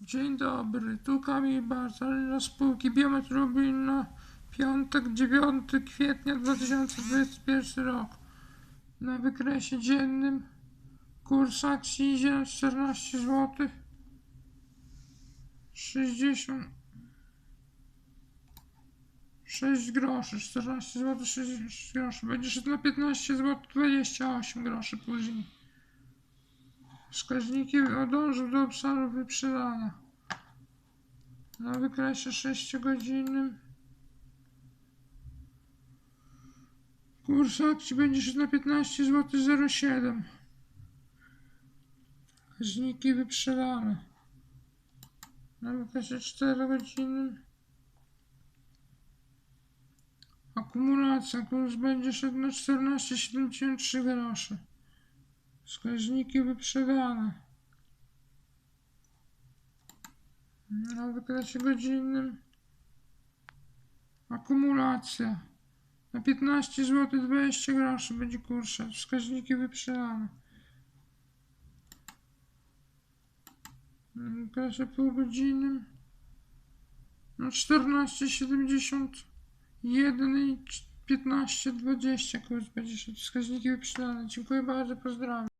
Dzień dobry, tu Kamil z spółki Biometr Lublin na piątek 9 kwietnia 2021 rok. Na wykresie dziennym kurs akcji idzie na 14 zł 60 6 groszy, 14 zł 66 groszy. Będzie szedł na 15 zł 28 groszy później. Wskaźniki dążą do obszaru wyprzedania. Na wykresie 6-godzinnym kurs akcji będzie szedł na 15 zł 07. Wskaźniki wyprzedane. Na wykresie 4-godzinnym akumulacja kurs będzie szedł na 14,73 groszy. Wskaźniki wyprzedane. Na wykresie godzinnym akumulacja. Na 15 zł 20 groszy będzie kurs szedł. Wskaźniki wyprzedane. Na wykresie półgodzinnym na 14,71 i 15,20 kurs będzie. Wskaźniki wyprzedane. Dziękuję bardzo, pozdrawiam.